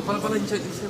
పల పల ఇచ్చే తీసే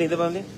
ಅಲ್ಲಿ ಇದೆ ಬಂದು ತಹಸೀಲ್ದಾರ್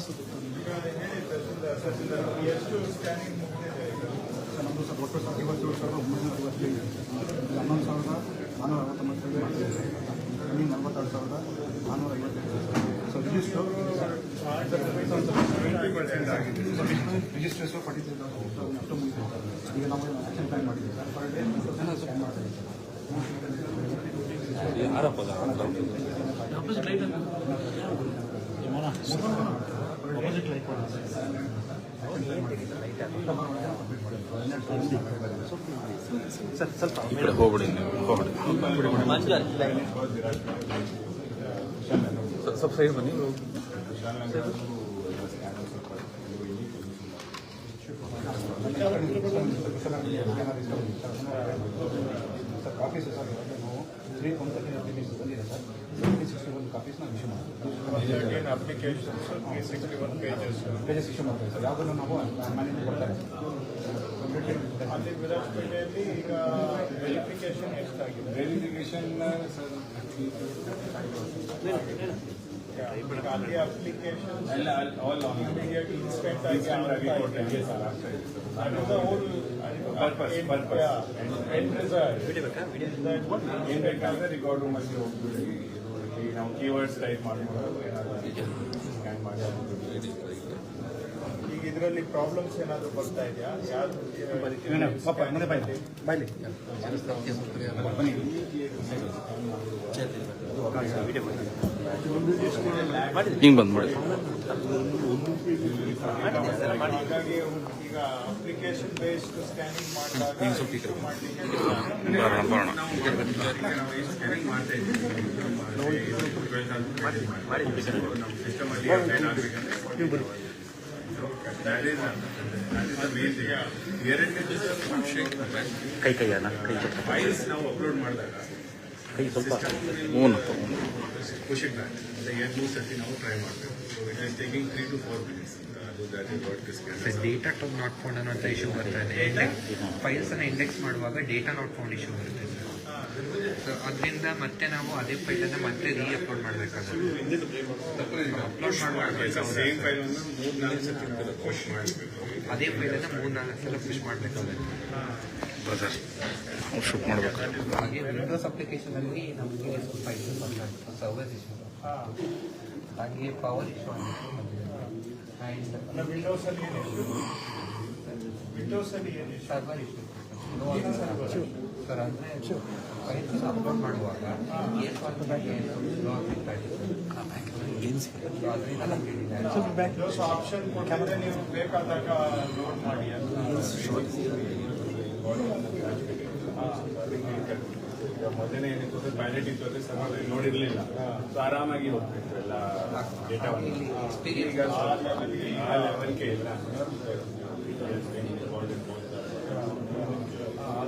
ಮುಗಿದಿದೆ ನಮ್ಮದು ಸರ್ ಒಟ್ಟು ಸರ್ ಐವತ್ತೇಳು ಸಾವಿರದ ಒಂಬೈನೂರ ಹನ್ನೊಂದು ಸಾವಿರದ ನಾನ್ನೂರ ಅರವತ್ತೊಂಬತ್ತು ಮಾಡ್ತಿದ್ದೀವಿ ನಲವತ್ತೆರಡು ಸಾವಿರದ ನಾನ್ನೂರ ಐವತ್ತೈದು ಸೊ ರಿಜಿಸ್ಟರ್ ರಿಜಿಸ್ಟ್ರೇಷನ್ ಈಗ ನಾವು ಆಕ್ಷನ್ ಮಾಡಿದ್ದೀವಿ ಪರ್ ಡೇ ಆರಪ್ಪ ಸರ್ ಸ್ವಲ್ಪ ಈ ಕಡೆ ಹೋಗ್ಬಿಡಿ ನೀವು ಹೋಗ್ಬಿಡಿ ಸ- ಸ್ವಲ್ಪ ಸೈಡ್ ಯಾವುದನ್ನು ನಾವು ಮನೆಯಿಂದ ಕೊಡ್ತಾರೆ ಅಲ್ಲಿ ವಿರಾಜಪೇಟೆಯಲ್ಲಿ ಈಗ ವೆರಿಫಿಕೇಶನ್ ಎಷ್ಟಾಗಿದೆ ವೆರಿಫಿಕೇಶನ್ ಸರ್ ಅಲ್ಲಿ ಅಪ್ಲಿಕೇಶನ್ ಎಲ್ಲ ಆಲ್ ಆನ್ ಇಮಿಡಿಯೇಟ್ ಇನ್ಸ್ಟೆಂಟ್ ಆಗಿ ಆಗ್ತಾ ಇದೆ. That is the whole Purpose, end- purpose. yeah, end result. That ಏನ್ ಬೇಕಾದ್ರೆ ರಿಕಾರ್ಡ್ ರೂಮಲ್ಲಿ ಹೋಗ್ಬಿಡಿ ಈಗ ನಾವು ಕೀವರ್ಡ್ಸ್ ಟೈಪ್ ಮಾಡ್ಬೋದು ಏನಾದ್ರು ಸ್ಕ್ಯಾನ್ ಈಗ ಇದರಲ್ಲಿ ಪ್ರಾಬ್ಲಮ್ಸ್ ಏನಾದ್ರೂ ಬರ್ತಾ ಇದೆಯಾ? ಯಾರು ಬನ್ನಿ. ಹಿಂಗೆ ಬಂದು ಮಾಡಿ. ಕೈ ಅಣ್ಣ ಕೈ ನಾವು ಅಪ್ಲೋಡ್ ಮಾಡಿದಾಗ ಕೈ ಸ್ವಲ್ಪ ಹ್ಞೂನಪ್ಪ air ನಾವು ಟ್ರೈ ಮಾಡ್ತೇವೆ so it is taking three to four minutes ಅದು that is what this data to not found ಅನ್ನೋಂಥ ಇಶ್ಯೂ ಬರ್ತದೆ ಫೈಲ್ಸ್ ಅನ್ನ ಇಂಡೆಕ್ಸ್ ಮಾಡುವಾಗ ಡೇಟಾ ನಾಟ್ ಫೌಂಡ್ ಇಶ್ಯೂ ಬರುತ್ತೆ ಸೊ ಅದರಿಂದ ಮತ್ತೆ ನಾವು ಅದೇ ಫೈಲ್ ಅನ್ನ ಮತ್ತೆ ರೀ ಅಪ್ಲೋಡ್ ಮಾಡ್ಬೇಕಾಗುತ್ತೆ ಅಪ್ಲೋಡ್ ಮಾಡುವಾಗ ಸೇಮ್ ಫೈಲ್ ಅನ್ನು ಮೂರ್ ನಾಲ್ಕು ಸತಿ ಪುಷ್ ಮಾಡಬೇಕು. ಅದೇ ಫೈಲ್ ಅನ್ನ ಮೂರ್ ನಾಲ್ಕು ಸಲ ಪುಷ್ ಮಾಡಬೇಕಾಗುತ್ತೆ. ಬ್ರದರ್ ನಾವು ಶೂಟ್ ಮಾಡ್ಬೇಕು. ಹಾಗೆ ವಿಂಡೋಸ್ ಅಪ್ಲಿಕೇಶನ್ ಅಲ್ಲಿ ನಮಗೆ ಸ್ವಲ್ಪ ಇಶ್ಯೂ ಸರ್ವರ್ ಇಶ್ಯೂ ಹಾಗೆ ಪವರ್ ಇಶ್ಯೂ ಆ್ಯಂಡ್ ವಿಂಡೋಸ್ ಅಲ್ಲಿ ವಿಂಡೋಸ್ ಅಲ್ಲಿ ಸರ್ವರ್ ಇಶ್ಯೂ ಸರ್ ಅಂದರೆ ಫೈಲ್ಸ್ ಅಪ್ಲೋಡ್ ಮಾಡುವಾಗ ಕೇಸ್ ಸ್ಲೋ ಆಗ್ತಾ ಅದರಿಂದ ನಾನು ಹೇಳಿದ್ದೆ ವಿಂಡೋಸ್ ಆಪ್ಷನ್ ಕೊಟ್ಟಿದ್ರೆ ನೀವು ಬೇಕಾದಾಗ ಲೋಡ್ ಮಾಡಿ ಈಗ ಮೊದಲನೇ ಏನಿತ್ತು ಪ್ಯಾಲೆಟ್ ಇತ್ತು ಅದೇ ಸರ್ ನೋಡಿರ್ಲಿಲ್ಲ ಸೊ ಆರಾಮಾಗಿ ಹೋಗ್ತಿತ್ತು ಎಲ್ಲ ಡೇಟಾ ಈಗ ಆ ಲೆವೆಲ್ಗೆ ಇಲ್ಲ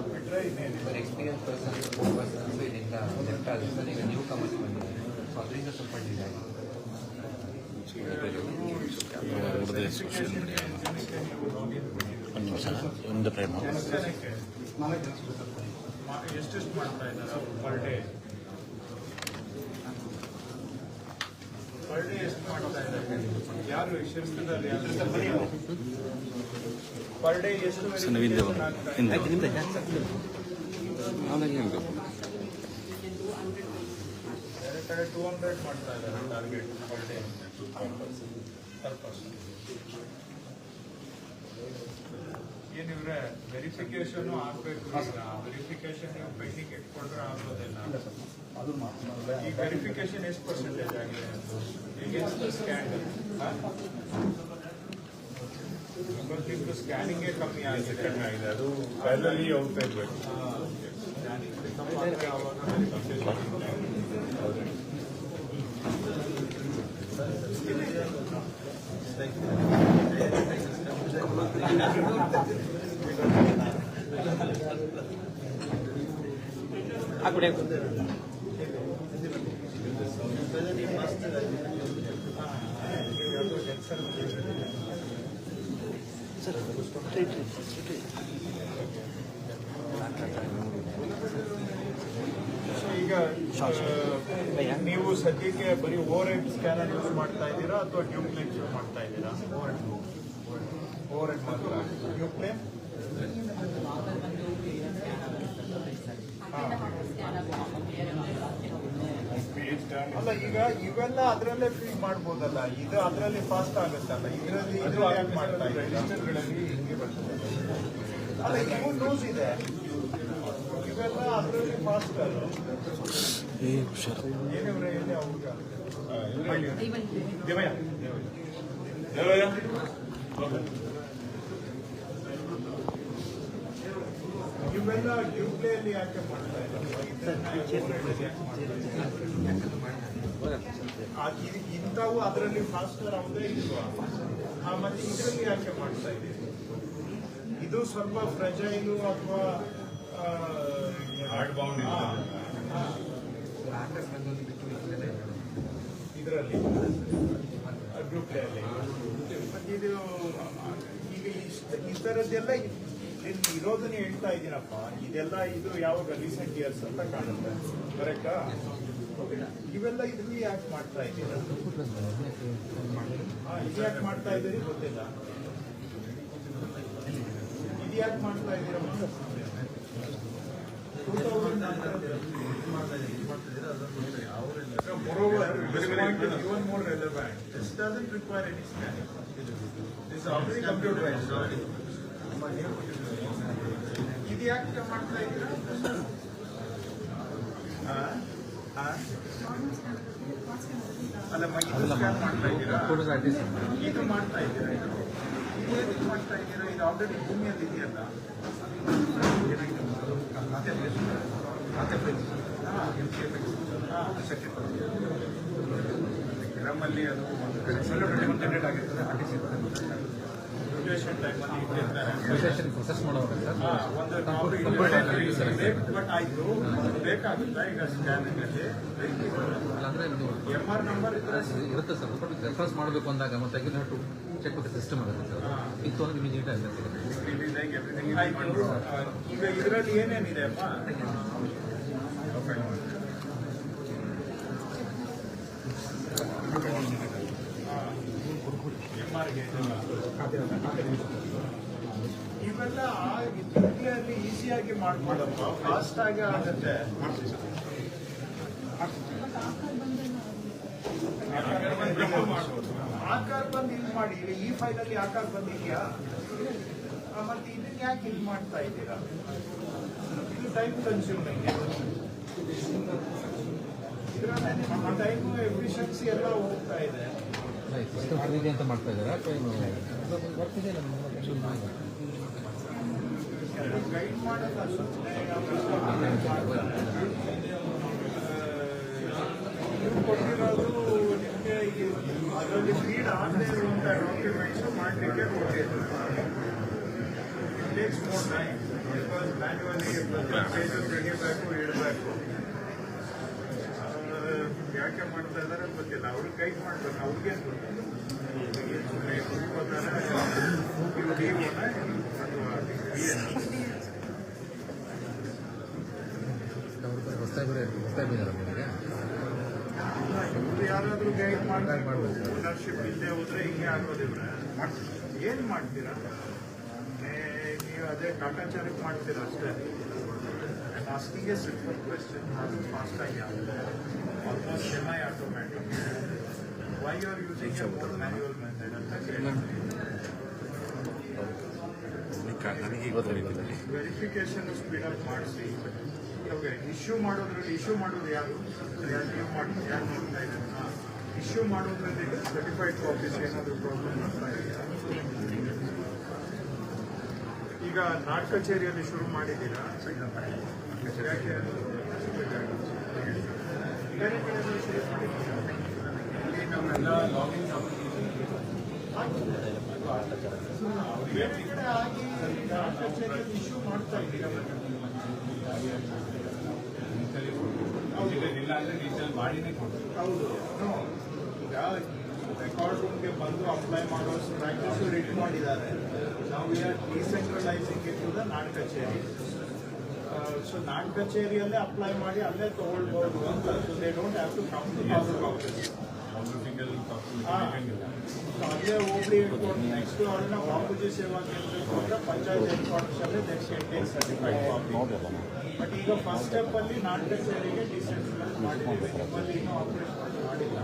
ಬಿಟ್ರೆ ಇನ್ನೇನು ಸರ್ ಎಕ್ಸ್ಪೀರಿಯನ್ಸ್ ಪರ್ಸನ್ ಪರ್ಸನ್ಸ್ ಇದರಿಂದ ಲೆಫ್ಟ್ ಆಗುತ್ತೆ ಸರ್ ಈಗ ನ್ಯೂ ಕಮರ್ಸ್ ಬಂದಿದೆ ಸೊ ಅದರಿಂದ ಸ್ವಲ್ಪ ಡಿಲೇ ಆಗಿದೆ ಅವ್ರದ್ದೇ ಸೋಷಿಯಲ್ ಮೀಡಿಯಾ ಒಂದು ನಿಮಿಷ ಒಂದು ಮಾಡ್ತಾ ಇದ್ದಾರೆ ಅವರು ಪರ್ ಡೇ ಪರ್ ಡೇ ಎಷ್ಟು ಮಾಡ್ತಾ ಇದ್ದಾರೆ ಯಾರು ಶಿಲ್ಪದಲ್ಲಿ ಯಾರು ಪರ್ ಡೇ ಎಷ್ಟು ಸರ್ ನೀವು ಹಿಂದೆ. ಹಿಂದೆ. ಆಮೇಲೆ ಕಡೆ ಟೂ ಹಂಡ್ರೆಡ್ ಮಾಡ್ತಾ ಇದ್ದಾರೆ target per day per person ಏನಿವ್ರೆ verification ಆಗ್ಬೇಕು ವೆರಿಫಿಕೇಶನ್ ನೀವು ಪೆಂಡಿಂಗ್ ಇಟ್ಕೊಂಡ್ರೆ ಆಗೋದಿಲ್ಲ ಅದು ಈ ವೆರಿಫಿಕೇಶನ್ ಎಷ್ಟು ಪರ್ಸೆಂಟೇಜ್ ಆಗಿದೆ ಎಗೇನ್ಸ್ಟ್ ಸ್ಕ್ಯಾನ್ ಇವತ್ತಿಂದು ಸ್ಕ್ಯಾನಿಂಗೇ ಕಮ್ಮಿ ಆಗಿದೆ. ಕಡಿಮೆ ಆಗಿದೆ. ಅದು ಫೈಲಲ್ಲಿ ಹೋಗ್ತಾ ಇರ್ಬೇಕು ಸ್ಕ್ಯಾನಿಂಗ್ ಆವಾಗ ಸೊ ಈಗ ಆ, ನೀವು ಸದ್ಯಕ್ಕೆ ಬರೀ ಓವರ್ ಹೆಡ್ ಸ್ಕ್ಯಾನರ್ ಯೂಸ್ ಮಾಡ್ತಾ ಇದ್ದೀರಾ ಅಥವಾ ಡ್ಯೂಪ್ಲೆಕ್ಸ್ ಯೂಸ್ ಮಾಡ್ತಾ ಇದ್ದೀರಾ? ಓವರ್ ಹೆಡ್ ಮಾತ್ರ. ಡ್ಯೂಪ್ಲೆ ಅಲ್ಲ ಈಗ ಇವೆಲ್ಲ ಅದರಲ್ಲೇ ಫ್ರೀ ಮಾಡ್ಬೋದಲ್ಲ ಇದು ಅದರಲ್ಲಿ ಫಾಸ್ಟ್ ಆಗುತ್ತಲ್ಲ ಇದರಲ್ಲಿ ಇದು ಯಾಕೆ ಮಾಡ್ತಾ ರಿಜಿಸ್ಟರ್ಗಳಲ್ಲಿ ಹಿಂಗೆ ಬರ್ತದೆ. ಅಲ್ಲ ಇವು ನ್ಯೂಸ್ ಇದೆ. ಇವೆಲ್ಲ ಅದರಲ್ಲಿ ಫಾಸ್ಟ್ ಅಲ್ಲ ಏ ಹುಷಾರು. ಏನಿವ್ರೆ ಎಲ್ಲಿ ಅವ್ಗ ದೇವಯ್ಯ. ದೇವಯ್ಯ? ಇವೆಲ್ಲ ಡ್ಯೂಪ್ಲೇಯಲ್ಲಿ ಯಾಕೆ ಮಾಡ್ತಾ ಇಲ್ಲ ಇಂಥವು ಅದರಲ್ಲಿ ಫಾಸ್ಟರ್ ಯಾವುದೇ ಇಲ್ವಾ? ಆ, ಮತ್ತೆ ಇದರಲ್ಲಿ ಯಾಕೆ ಮಾಡ್ತಾ ಇದ್ದೀರಿ? ಇದು ಸ್ವಲ್ಪ ಫ್ರೆಜೈಲು ಅಥವಾ ಇದರಲ್ಲಿ ಮತ್ತೆ ಇದು ಈಗ ಇಷ್ಟ ಈ ಇರೋದನ್ನ ಹೇಳ್ತಾ ಇದ್ದೀನಪ್ಪ ಇದೆಲ್ಲ ಇದು ಯಾವಾಗ ರೀಸೆಂಟ್ ಇಯರ್ಸ್ ಅಂತ ಕಾಣುತ್ತೆ. ಕರೆಕ್ಟಾ ಇವೆಲ್ಲ ಇದನ್ನು ಯಾಕೆ ಮಾಡ್ತಾ ಇದ್ದೀರಾ ಇದು ಯಾಕೆ ಮಾಡ್ತಾ ಇದ್ದೀರಿ? ಗೊತ್ತಿಲ್ಲ. ಇದು ಯಾಕೆ ಮಾಡ್ತಾ ಇದ್ದೀರಾ Moreover, more relevant. This doesn't require any. ಇದು ಯಾಕೆ ಮಾಡ್ತಾ ಇದ್ದೀರಾ? ಅಲ್ಲ ಮಾಡ್ತಾ ಇದ್ದೀರಾ ಇದು ಮಾಡ್ತಾ ಇದ್ದೀರಾ ಇದು ಇದು ಮಾಡ್ತಾ ಇದ್ದೀರಾ ಇದು ಆಲ್ರೆಡಿ ಭೂಮಿಯಲ್ಲಿ ಇದೆಯಲ್ಲ ಗ್ರಾಮಲ್ಲಿ ಅದು ಒಂದು ಕಡೆ ಜನರೇಟ್ ಆಗಿರ್ತದೆ ಸಿಚುವೇಶನ್ ಟೈಮಲ್ಲಿ ಇಟ್ಟಿರ್ತಾರೆ. ಪ್ರೊಸೆಸ್ ಮಾಡೋರು ಒಂದು ಬಟ್ ಆಯ್ತು ಬೇಕಾಗುತ್ತೆ ಈಗ ಸ್ಕ್ಯಾನಿಂಗ್ ಅಲ್ಲಿ. ಅಂದ್ರೆ ನೀವು ಎಂ ಆರ್ ನಂಬರ್ ಇದ್ರೆ ಇರುತ್ತೆ ಸರ್. ಬಟ್ ರೆಫರೆನ್ಸ್ ಮಾಡಬೇಕು ಅಂದಾಗ ಮತ್ತೆ ಟು ಚೆಕ್ ವಿತ್ ಸಿಸ್ಟಮ್ ಆಗುತ್ತೆ ಸರ್. ಇತ್ತು ಅಂದ್ರೆ ಇಮಿಡಿಯೇಟ್ ಆಗಿ ಸಿಗುತ್ತೆ ಆಯ್ತು ಆ, ಈಗ ಇದರಲ್ಲಿ ಏನೇನಿದೆ ಅಮ್ಮ ಇವೆಲ್ಲ ಅಲ್ಲಿ ಈಸಿಯಾಗಿ ಮಾಡ್ಬೋದಪ್ಪ ಫಾಸ್ಟ್ ಆಗಿ ಆಗುತ್ತೆ. ಆಕಾರ ಬಂದು ಇಲ್ಲಿ ಮಾಡಿ. ಈ ಫೈಲಲ್ಲಿ ಆಕಾರ ಬಂದಿದ್ಯಾ? ಮತ್ತೆ ಇದನ್ನ ಯಾಕೆ ಇದು ಮಾಡ್ತಾ ಇದ್ದೀರಾ? ಇದು ಟೈಮ್ ಕನ್ಸ್ಯೂಮಿಂಗ್ ಇದರಲ್ಲಿ ನಿಮ್ಮ ಟೈಮು ಎಫಿಷಿಯನ್ಸಿ ಎಲ್ಲ ಹೋಗ್ತಾ ಇದೆ. ಅಂತ ಮಾಡ್ತಾ ಇದ್ದಾರೆ ಅಥವಾ ಏನು ವರ್ಕ್ ಇದೆ ನಮ್ಮ ಗೈಡ್ ಮಾಡಲ್ಲ ಸುಮ್ಮನೆ ನೀವು ಕೊಟ್ಟಿರೋದು ನಿಮಗೆ ಅದರಲ್ಲಿ ಫೀಡ್ ಆಗದೆ ಇರುವಂಥ ಡಾಕ್ಯುಮೆಂಟ್ಸ್ ಮಾಡಲಿಕ್ಕೆ ಕೊಟ್ಟಿದ್ರು takes more time because manually pages ತೆಗಿಬೇಕು ಇಡಬೇಕು ಯಾಕೆ ಮಾಡ್ತಾ ಇದ್ದಾರೆ ಗೊತ್ತಿಲ್ಲ ಅವ್ರಿಗೆ ಗೈಡ್ ಮಾಡ್ಬೇಕು ಅವ್ರಿಗೆ ಸುಮ್ಮನೆ ಕೂತ್ಕೋತಾರೆ ಇವ್ರು ಡಿಒನ ಅಥವಾ ಹೊಸದಾಗಿ ಬೇರೆ ಹೊಸದಾಗಿ ಬಂದಿದ್ದಾರೆ ನಿಮಗೆ ಇವ್ರು ಯಾರಾದ್ರೂ ಗೈಡ್ ಮಾಡ್ಬೇಕು ಓನರ್ಶಿಪ್ ಇಲ್ಲದೆ ಹೋದ್ರೆ ಹಿಂಗೆ ಆಗೋದಿಲ್ಲ ಏನ್ ಮಾಡ್ತೀರಾ ಏ, ನೀವು ಅದೇ ಕಾಟಾಚಾರಕ್ಕೆ ಮಾಡ್ತೀರಾ ಅಷ್ಟೇ ಆಸ್ಕಿಂಗ್ ಎ ಸಿಂಪಲ್ ಕ್ವೆಶನ್ ಅದು ಫಾಸ್ಟ್ ಆಗಿ almost semi automatic verification speed up ಮಾಡಿಸಿ. ಓಕೆ ಇಶ್ಯೂ ಮಾಡೋದ್ರಲ್ಲಿ ಇಶ್ಯೂ ಮಾಡೋದು ಯಾರು? ಯಾರು ನೀವು ಮಾಡಿ ಯಾರು ನೋಡ್ತಾ ಇದ್ದಾರೆ? ಇಶ್ಯೂ ಮಾಡೋದ್ರಲ್ಲಿ ಸರ್ಟಿಫೈಡ್ ಕಾಪೀಸ್ ಏನಾದರೂ ಪ್ರಾಬ್ಲಮ್ ಆಗ್ತಾ ಇದೆಯಾ? ಈಗ ನಾಟ್ ಕಚೇರಿಯಲ್ಲಿ ಶುರು ಮಾಡಿದ್ದೀರಾ? ಯಾಕೆ ಬೇರೆ ಕಡೆ ಶುರು ಮಾಡಿದ್ದೀರಾ? ಲಾಗಿನ್ ಇಶ್ಯೂ ಮಾಡ್ತಾ ಇಲ್ಲ ಅಂದ್ರೆ ಡೀಟೇಲ್ ಮಾಡಿನೇ ಕೊಡ್ತೀವಿ ಹೌದು ರೆಕಾರ್ಡ್ ರೂಮ್ಗೆ ಬಂದು ಅಪ್ಲೈ ಮಾಡೋ ಪ್ರಾಕ್ಟೀಸ್ ರೆಡಿ ಮಾಡಿದ್ದಾರೆ ನಾವು ಡಿಸೆಂಟ್ರಲೈಸಿಂಗ್ ಇಟ್ ಟು ದ ಕಚೇರಿ ಸೊ ನಾಟ್ ಕಚೇರಿಯಲ್ಲೇ ಅಪ್ಲೈ ಮಾಡಿ ಅಲ್ಲೇ ತಗೊಳ್ಬಹುದು ಅಂತ so they don't have to come to taluk office ಒಂದು ಸಿಂಗಲ್ ಹಾ. ಸೊ ಅಲ್ಲೇ ನೆಕ್ಸ್ಟ್ ಅವ್ರನ್ನ ಬಾಪೂಜಿ ಸೇವಾ ಕೇಂದ್ರಕ್ಕೆ ಹೋದ್ರೆ ಪಂಚಾಯತ್ ಹೆಡ್ ಕ್ವಾರ್ಟರ್ಸ್ ಅಲ್ಲೇ ದೇ ಕ್ಯಾನ್ ಟೇಕ್ ಬಟ್ ಈಗ ಫಸ್ಟ್ ಸ್ಟೆಪ್ ಅಲ್ಲಿ ನಾಟ್ ಕಚೇರಿಗೆ ಡಿಸೆಂಟ್ರಲೈಸ್ ಮಾಡಿದ್ದೀವಿ ನಿಮ್ಮಲ್ಲಿ ಇನ್ನೂ ಆಪರೇಷನ್ ಮಾಡಿಲ್ಲ.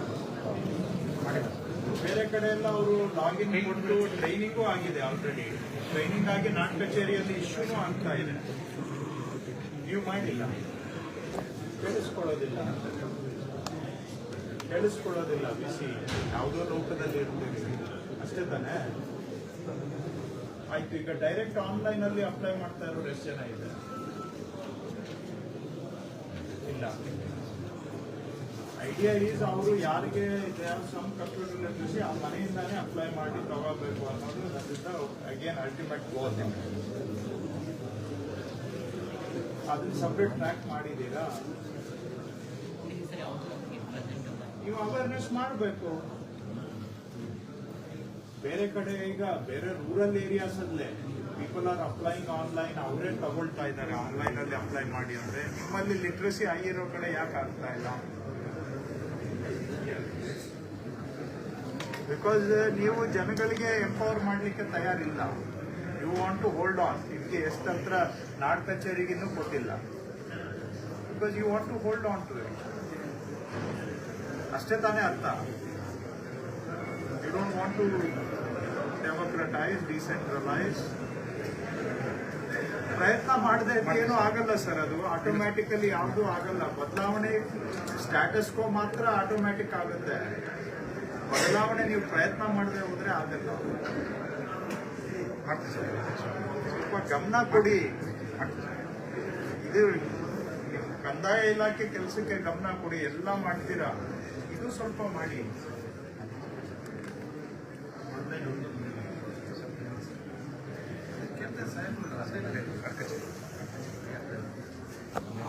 ಬೇರೆ ಕಡೆ ಎಲ್ಲ ಅವರು ಲಾಗಿನ್ ಕೊಟ್ಟು ಟ್ರೈನಿಂಗೂ ಆಗಿದೆ ಆಲ್ರೆಡಿ ಟ್ರೈನಿಂಗ್ ಆಗಿ ನಾಟ್ ಕಚೇರಿಯಲ್ಲಿ ಇಶ್ಯೂನೂ ಆಗ್ತಾ ಇದೆ. ನೀವು ಮಾಡಿಲ್ಲ? ಕೇಳಿಸ್ಕೊಳ್ಳೋದಿಲ್ಲ ಕೇಳಿಸ್ಕೊಳ್ಳೋದಿಲ್ಲ ಬಿಸಿ. ಯಾವುದೋ ಲೋಕದಲ್ಲಿ ಇರ್ತೀರಿ. ಅಷ್ಟೇ ತಾನೇ? ಆಯ್ತು, ಈಗ ಡೈರೆಕ್ಟ್ ಆನ್ಲೈನ್ ಅಲ್ಲಿ ಅಪ್ಲೈ ಮಾಡ್ತಾ ಇರೋರು ಎಷ್ಟು ಜನ ಇದೆ ಇಲ್ಲ. ಐಡಿಯಾ ಈಸ್ ಅವರು ಯಾರಿಗೆ ಸಮ್ ಕಂಪ್ಯೂಟರ್ ಲಿಟ್ರಸಿ ಆ ಮನೆಯಿಂದಾನೇ ಅಪ್ಲೈ ಮಾಡಿ ತಗೋಬೇಕು ಅನ್ನೋದು ಅದರಿಂದ ಅಗೇನ್ ಅಲ್ಟಿಮೇಟ್ ಗೋಲ್ ಅದನ್ನ ಸಪ್ರೇಟ್ ಟ್ರ್ಯಾಕ್ ಮಾಡಿದ್ದೀರಾ? ನೀವು ಅವೇರ್ನೆಸ್ ಮಾಡಬೇಕು. ಬೇರೆ ಕಡೆ ಈಗ ಬೇರೆ ರೂರಲ್ ಏರಿಯಾಸ್ ಅಲ್ಲೇ ಪೀಪಲ್ ಆರ್ ಅಪ್ಲೈಂಗ್ ಆನ್ಲೈನ್ ಅವರೇ ತಗೊಳ್ತಾ ಇದ್ದಾರೆ. ಆನ್ಲೈನ್ ಅಲ್ಲಿ ಅಪ್ಲೈ ಮಾಡಿ ಅಂದ್ರೆ ನಿಮ್ಮಲ್ಲಿ ಲಿಟ್ರಸಿ ಹೈ ಕಡೆ ಯಾಕೆ ಆಗ್ತಾ ಇಲ್ಲ? ಬಿಕಾಸ್ ನೀವು ಜನಗಳಿಗೆ ಎಂಪವರ್ ಮಾಡಲಿಕ್ಕೆ ತಯಾರಿಲ್ಲ. You want to hold on ಇದಕ್ಕೆ ಎಷ್ಟು ಹತ್ರ ನಾಡ್ ಕಚೇರಿಗಿನ್ನೂ ಕೊಟ್ಟಿಲ್ಲ. Because you want to hold on to it ಅಷ್ಟೇ ತಾನೇ ಅರ್ಥ. You don't want to democratise decentralise ಪ್ರಯತ್ನ ಮಾಡದೆ ಏನೂ ಆಗಲ್ಲ ಸರ್ ಅದು. ಆಟೋಮ್ಯಾಟಿಕಲಿ ಯಾವುದೂ ಆಗಲ್ಲ. ಬದಲಾವಣೆ ಸ್ಟ್ಯಾಟಸ್ ಕೋ ಮಾತ್ರ ಆಟೋಮ್ಯಾಟಿಕ್ ಆಗುತ್ತೆ. ಬದಲಾವಣೆ ನೀವು ಪ್ರಯತ್ನ ಮಾಡದೆ ಹೋದ್ರೆ ಆಗಲ್ಲ. ಸ್ವಲ್ಪ ಗಮನ ಕೊಡಿ. ಇದು ಕಂದಾಯ ಇಲಾಖೆ ಕೆಲಸಕ್ಕೆ ಗಮನ ಕೊಡಿ. ಎಲ್ಲ ಮಾಡ್ತೀರಾ? ಇದು ಸ್ವಲ್ಪ ಮಾಡಿ.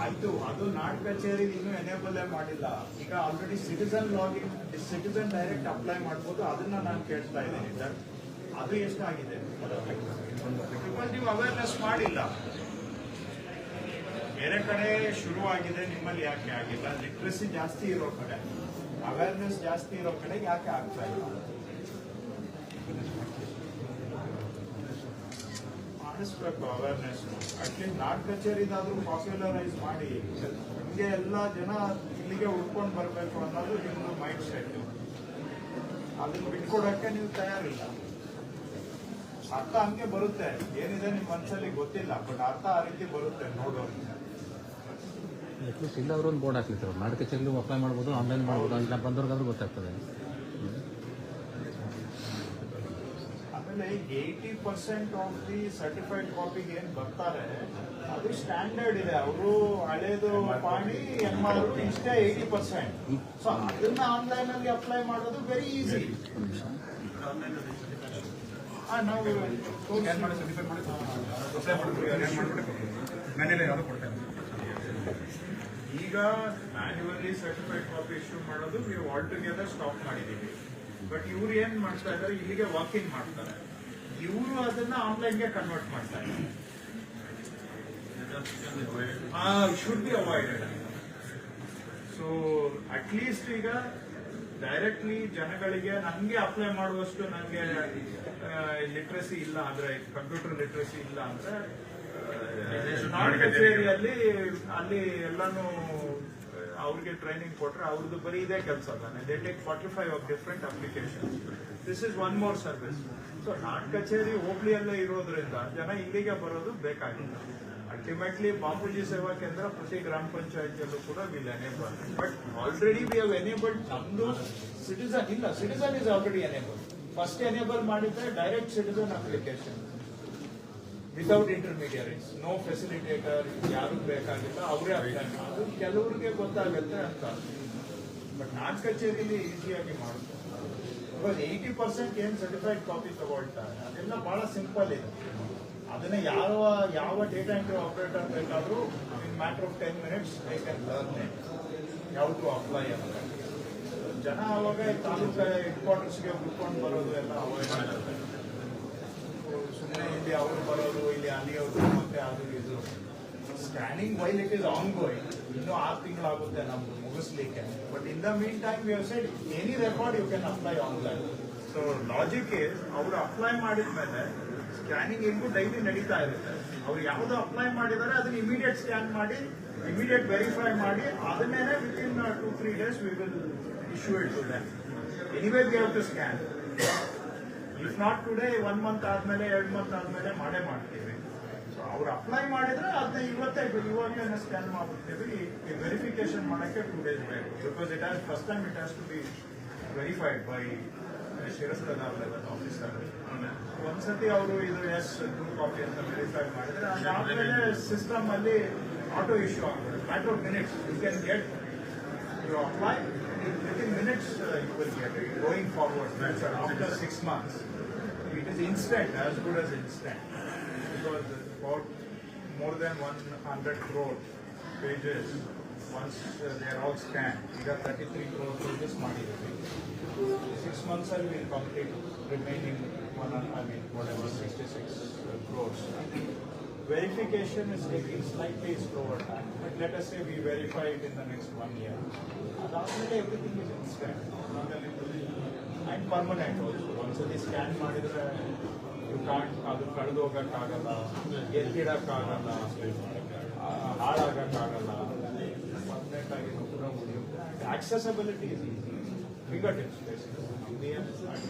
ಆಯ್ತು ಅದು ನಾಡ್ ಕಚೇರಿ ಇನ್ನೂ ಎನೇಬಲೇ ಮಾಡಿಲ್ಲ. ಈಗ already citizen login citizen direct apply ಮಾಡ್ಬೋದು ಅದನ್ನ ನಾನು ಕೇಳ್ತಾ ಇದ್ದೀನಿ ಸರ್. ಅದು ಎಷ್ಟಾಗಿದೆ? ಬಿಕಾಸ್ ನೀವು ಅವೇರ್ನೆಸ್ ಮಾಡಿಲ್ಲ. ಬೇರೆ ಕಡೆ ಶುರುವಾಗಿದೆ ನಿಮ್ಮಲ್ಲಿ ಯಾಕೆ ಆಗಿಲ್ಲ? ಲಿಟ್ರಸಿ ಜಾಸ್ತಿ ಇರೋ ಕಡೆ. ಅವೇರ್ನೆಸ್ ಜಾಸ್ತಿ ಇರೋ ಕಡೆ ಯಾಕೆ ಆಗ್ತಾ ಇಲ್ಲ? ಮಾಡಿಸ್ಬೇಕು ಅವೇರ್ನೆಸ್ ಅಟ್ಲೀಸ್ಟ್ ನಾಡ್ ಕಚೇರಿದಾದ್ರೂ ಪಾಪ್ಯುಲರೈಸ್ ಮಾಡಿ. ನಿಮಗೆ ಎಲ್ಲ ಜನ ಇಲ್ಲಿಗೆ ಉಳ್ಕೊಂಡು ಬರಬೇಕು ಅನ್ನೋದು ನಿಮ್ಮದು ಮೈಂಡ್ ಸೆಟ್ ಅದನ್ನ ಬಿಟ್ಕೊಡಕ್ಕೆ ನೀವು ತಯಾರಿಲ್ಲ. ಅರ್ಥ ಹಂಗೆ ಬರುತ್ತೆ. ಏನಿದೆ ನಿಮ್ಮ ಮನಸ್ಸಲ್ಲಿ ಗೊತ್ತಿಲ್ಲ ಬಟ್ ಅರ್ಥ ಆ ರೀತಿ ಬರುತ್ತೆ ನೋಡೋರು ಅಟ್ಲೀಸ್ಟ್ ಇಲ್ಲ ಅವರು ಒಂದು ಬೋರ್ಡ್ ಹಾಕ್ಲಿ ಸರ್ ನಾಡ ಅಪ್ಲೈ ಮಾಡ್ಬೋದು ಆನ್ಲೈನ್ ಮಾಡ್ಬೋದು ಅಂತ ಬಂದವ್ರಿಗಾದ್ರೂ ಗೊತ್ತಾಗ್ತದೆ. ಆಮೇಲೆ eighty percent of the certified ಕಾಪಿಗೆ ಏನು ಬರ್ತಾರೆ ಅದು ಸ್ಟ್ಯಾಂಡರ್ಡ್ ಇದೆ. ಅವರು ಹಳೇದು ಮಾಡಿ ಎಂ ಮಾಡೋದು ಇಷ್ಟೇ ಏಯ್ಟಿ ಪರ್ಸೆಂಟ್ ಸೊ ಅದನ್ನ ಆನ್ಲೈನ್ ಅಲ್ಲಿ ಅಪ್ಲೈ ಮಾಡೋದು ವೆರಿ ಈಸಿ ನಾವು ಈಗ ಮ್ಯಾನ್ಯುವಲಿ ಸರ್ಟಿಫೈಡ್ ಕಾಪಿ ಇಶ್ಯೂ ಮಾಡೋದು ನೀವು ಆಲ್ ಟುಗೆದರ್ ಸ್ಟಾಪ್ ಮಾಡಿದ್ದೀವಿ. ಬಟ್ ಇವ್ರು ಏನ್ ಮಾಡ್ತಾ ಇದ್ದಾರೆ? ಇಲ್ಲಿಗೆ ವಾಕಿಂಗ್ ಮಾಡ್ತಾರೆ. ಇವರು ಅದನ್ನ ಆನ್ಲೈನ್ಗೆ ಕನ್ವರ್ಟ್ ಮಾಡ್ತಾರೆ should be avoided so at least ಈಗ ಡೈರೆಕ್ಟ್ಲಿ ಜನಗಳಿಗೆ ನನಗೆ ಅಪ್ಲೈ ಮಾಡುವಷ್ಟು ನನಗೆ ಲಿಟ್ರಸಿ ಇಲ್ಲ ಅಂದ್ರೆ ಕಂಪ್ಯೂಟರ್ ಲಿಟ್ರಸಿ ಇಲ್ಲ ಅಂದ್ರೆ ನಾಡ್ ಕಚೇರಿಯಲ್ಲಿ ಅಲ್ಲಿ ಎಲ್ಲಾನು ಅವ್ರಿಗೆ ಟ್ರೈನಿಂಗ್ ಕೊಟ್ರೆ ಅವ್ರದ್ದು ಬರೀ ಇದೇ ಕೆಲಸ ತಾನೆ. They take forty five of different application this is one more service so ನಾಡ್ ಕಚೇರಿ ಹೋಬ್ಳಿಯಲ್ಲೇ ಇರೋದ್ರಿಂದ ಜನ ಇಲ್ಲಿಗೆ ಬರೋದು ಬೇಕಾಗಿಲ್ಲ. ಅಲ್ಟಿಮೇಟ್ಲಿ ಬಾಪೂಜಿ ಸೇವಾ ಕೇಂದ್ರ ಪ್ರತಿ ಗ್ರಾಮ ಪಂಚಾಯತಿಯಲ್ಲೂ ಕೂಡ will enable but already we have enabled ನಮ್ದು ಸಿಟಿಸನ್ ಇಲ್ಲ. Citizen is already enable first enable ಮಾಡಿದ್ರೆ direct citizen application without intermediaries no facilitator ಯಾರು ಬೇಕಾಗಿಲ್ಲ, ಅವರೇ ಅದು ಕೆಲವರಿಗೆ ಗೊತ್ತಾಗುತ್ತೆ ಅಂತ. ಬಟ್ ನಾಟ್ ಕಚೇರಿಲಿ ಈಸಿಯಾಗಿ ಮಾಡುತ್ತೆ. ಬಿಕಾಸ್ ಏಯ್ಟಿ ಪರ್ಸೆಂಟ್ ಏನು ಸರ್ಟಿಫೈಡ್ ಕಾಪಿ ತಗೊಳ್ತಾರೆ, ಅದೆಲ್ಲ ಬಹಳ ಸಿಂಪಲ್ ಇದೆ. ಅದನ್ನ ಯಾವ ಯಾವ ಡೇಟಾ ಎಂಟ್ರಿ ಆಪರೇಟರ್ ಬೇಕಾದ್ರೂ in matter of ten minutes I can learn it ಯಾವ ಟು ಅಪ್ಲೈ ಅಂತ ಜನ ಅವಾಗ ತಾಲೂಕ ಹೆಡ್ ಕ್ವಾರ್ಟರ್ಸ್ಗೆ ಹುಡ್ಕೊಂಡು ಬರೋದು ಎಲ್ಲ ಅವಾಯ್ಡ್ ಆಗುತ್ತೆ. ಸುಮ್ಮನೆ ಇಲ್ಲಿ ಅವರು ಬರೋದು, ಇಲ್ಲಿ ಅಲ್ಲಿ ಅವರು ಮತ್ತೆ ಅದು ಇದು. Scanning while it is ongoing ಇನ್ನೂ ಆರು ತಿಂಗಳಾಗುತ್ತೆ ನಮ್ದು ಮುಗಿಸ್ಲಿಕ್ಕೆ. But in the meantime you side any record you can apply online so logic is ಅವರು ಅಪ್ಲೈ ಮಾಡಿದ್ಮೇಲೆ ಸ್ಕ್ಯಾನಿಂಗ್ ಹೆಂಗು ಡೈಲಿ ನಡೀತಾ ಇರುತ್ತೆ. ಅವ್ರು ಯಾವುದು ಅಪ್ಲೈ ಮಾಡಿದ್ದಾರೆ ಅದನ್ನ ಇಮಿಡಿಯೇಟ್ ಸ್ಕ್ಯಾನ್ ಮಾಡಿ ಇಮಿಡಿಯೇಟ್ ವೆರಿಫೈ ಮಾಡಿ ಅದನ್ನೇ with in two three days we will issue it to them anyway we have to scan if not today one month ಆದ್ಮೇಲೆ, ಎರಡು ಮಂತ್ ಆದ್ಮೇಲೆ ಮಾಡೇ ಮಾಡ್ತೀವಿ. ಸೊ ಅವ್ರು ಅಪ್ಲೈ ಮಾಡಿದ್ರೆ ಅದನ್ನ ಇವತ್ತೇ ಇವಾಗಲೇ ಸ್ಕ್ಯಾನ್ ಮಾಡ್ಬಿಡ್ತೀವಿ. ವೆರಿಫಿಕೇಶನ್ ಮಾಡಕ್ಕೆ ಟೂ ಡೇಸ್ ಬೇಕು because it has first time it has to be verified by ಶಿರಸ್ತದಾರ್ level officer ಒಂದ್ಸತಿ ಅವರು ಇದು ಎಸ್ ಟ್ರೂ ಕಾಪಿ ಅಂತ ವೆರಿಫೈ ಮಾಡಿದ್ರೆ ಅದಾದ್ಮೇಲೆ ಸಿಸ್ಟಮ್ ಅಲ್ಲಿ ಆಟೋ ಇಶ್ಯೂ ಆಗ್ತದೆ matter minutes you can get you apply, within minutes uh, you will get it. Going forward, after six months, it is instant, as good as instant. Because about more than 100 crore pages, once uh, they are all scanned, we got 33 crore pages money. Six months I will complete remaining one, I mean, whatever, 66 uh, crores Verification is taking slightly slower time, but let us say we verify it in the next one year. Adaದ್ಮೇಲೆ everything is instant. And permanent also. ಒಂದ್ಸತಿ scan ಮಾಡಿದ್ರೆ you can't ಅದು ಕಳೆದು ಹೋಗಕ್ಕಾಗಲ್ಲ ಎತ್ತಿಡಕ್ಕಾಗಲ್ಲ ಆ, ಹಾಳಾಗಕ್ಕಾಗಲ್ಲ permanent ಆಗಿ ಕೂಡ ಉಳಿಯುತ್ತೆ accessibility is easy finger tips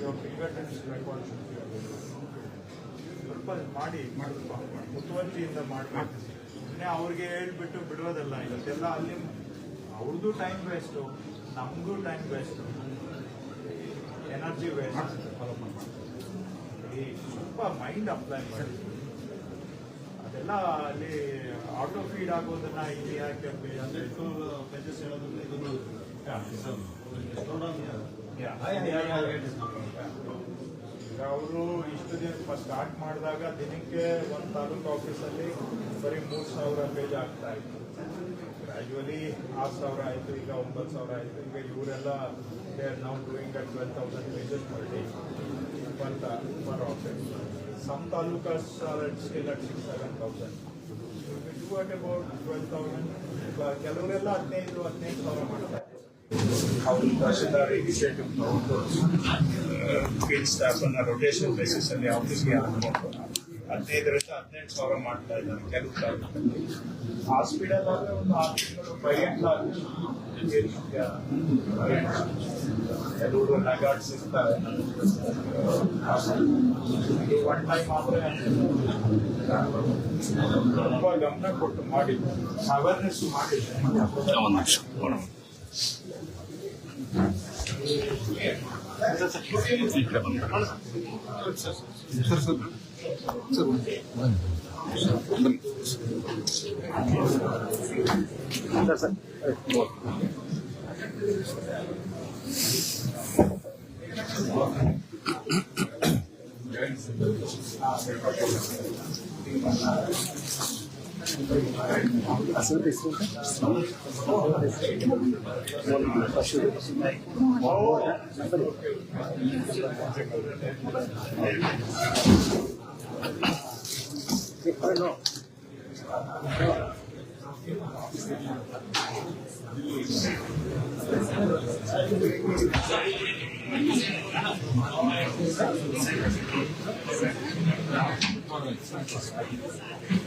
your finger tips record should be available ಸ್ವಲ್ಪ ಮಾಡಿ ಮುತುವರ್ಜಿಯಿಂದ ಮಾಡಬೇಕು. ಸುಮ್ಮನೆ ಅವ್ರಿಗೆ ಹೇಳ್ಬಿಟ್ಟು ಬಿಡೋದಲ್ಲ ಇವತ್ತೆಲ್ಲ ಅಲ್ಲಿ ಅವ್ರದ್ದು ಟೈಮ್ ವೇಸ್ಟು ನಮಗೂ ಟೈಮ್ ವೇಸ್ಟು ಎನರ್ಜಿ ವೇಸ್ಟ್ ಈ ಸ್ವಲ್ಪ ಮೈಂಡ್ ಅಪ್ಲೈ ಮಾಡಿ. ಅದೆಲ್ಲ ಅಲ್ಲಿ ಆಟೋ ಫೀಡ್ ಆಗೋದನ್ನ ಇಲ್ಲಿ ಯಾಕೆ. Yeah, yeah, yeah. ಅವರು ಇಷ್ಟು ದಿನ ಸ್ಟಾರ್ಟ್ ಮಾಡಿದಾಗ ದಿನಕ್ಕೆ ಒಂದು ತಾಲೂಕು ಆಫೀಸಲ್ಲಿ ಬರೀ ಮೂರು ಸಾವಿರ ಪೇಜ್ ಆಗ್ತಾ ಇತ್ತು. ಗ್ರ್ಯಾಜುವಲಿ ಆರು ಸಾವಿರ ಆಯಿತು, ಈಗ ಒಂಬತ್ತು ಸಾವಿರ ಆಯಿತು. ಈಗ ಇವರೆಲ್ಲ ನಾವು doing at twelve thousand pages per day per per office some taluks still at six seven thousand do at about twelve thousand ಕೆಲವರೆಲ್ಲ ಹದಿನೈದು ಹದಿನೈದು ಸಾವಿರ ಮಾಡ್ತಾರೆ. ಅವರು ತಹಶೀಲ್ದಾರ್ ಇನಿಷಿಯೇಟಿವ್ ತಗೊಂಡು ಫೀಲ್ಡ್ ಸ್ಟಾಫ್ ಅನ್ನ ರೊಟೇಷನ್ ಬೇಸಿಸಲ್ಲಿ ಆಫೀಸ್ಗೆ ಹಾಕೊಂಡು ಹದಿನೈದರಿಂದ ಹದಿನೆಂಟು ಸಾವಿರ ಮಾಡ್ತಾ ಇದ್ದಾರೆ, ಕೆಲವು ತಾಲೂಕಲ್ಲಿ ಹಾಸ್ಪಿಟಲ್ ಆದರೆ ಒಂದು ಆರು ತಿಂಗಳು ಪರ್ಯಂತ ಕೆಲವರು ನಗಾಡ್ಸ್ ಇರ್ತಾರೆ ಇದು ಒನ್ ಟೈಮ್ ಆದರೆ ತುಂಬ ಗಮನ ಕೊಟ್ಟು ಮಾಡಿದ್ದು ಅವೇರ್ನೆಸ್ ಮಾಡಿದ್ದೆ Gracias. で、これの、Thank you.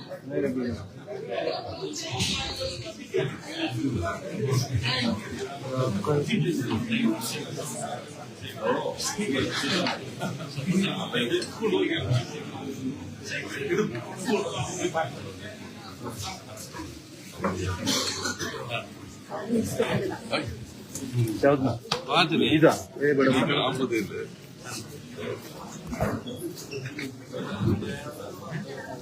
ಯಾವ್ದು ಇದಾ